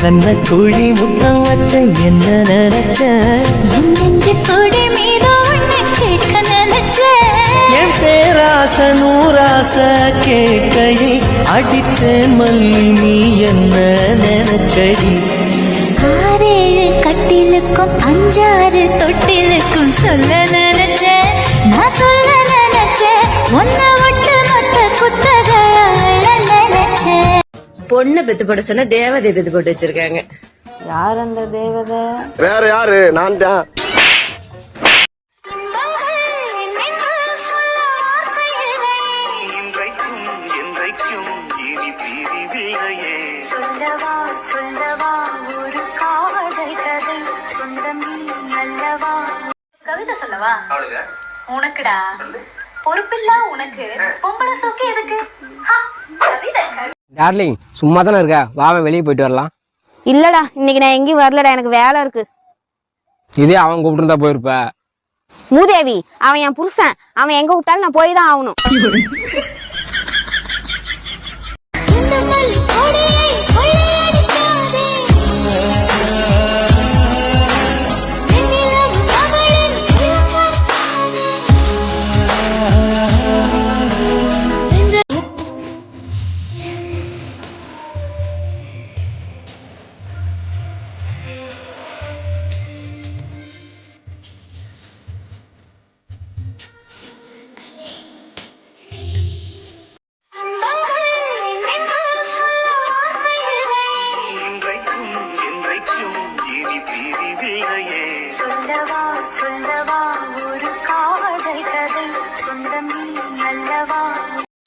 கண்ண குழி முத்தம் வச்ச என்ன நினைச்ச? கொடி மீது கேட்க நினைச்சேன் என் பேராச நூராச கேட்கையில் அடித்தேன் மல்லி நீ என்ன நினைச்சடி? ஆறேழு கட்டிலுக்கும் அஞ்சாறு தொட்டிலுக்கும் சொல்ல பொண்ணு பெத்து போட சொன்னா தேவதை பெத்து போட்டு வச்சிருக்காங்க. யார் அந்த தேவதை? வேற யாரு? நான் தான். கவிதை சொல்லவா? உனக்குடா. பொறுப்பில்லா உனக்கு டார்லிங் சும்மா தானே இருக்க வாவன் வெளியே போயிட்டு வரலாம். இல்லடா இன்னைக்கு நான் எங்கேயும் வரலடா எனக்கு வேலை இருக்கு. இதே அவன் கூப்பிட்டு போயிருப்ப. மூதேவி அவன் என் புருஷன். அவன் எங்க விட்டாலும் நான் போய் தான் ஆகணும். பிரிவில்லையே சொல்லவா சொல்லவா ஒரு காதல் கதை. சொந்தம் நல்லவா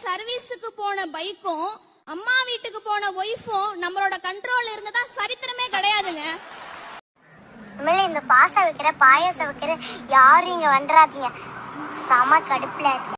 சர்வீஸுக்கு போன பைக்கும் அம்மா வீட்டுக்கு போன ஒய்ஃபும் நம்மளோட கண்ட்ரோல் இருந்ததா சரித்திரமே கிடையாதுங்க. இனிமேல் இந்த பாசம் வைக்கிற பாயாசம் வைக்கிற யாரும் இங்க வந்துடாதீங்க செம கடுப்புல இருக்கு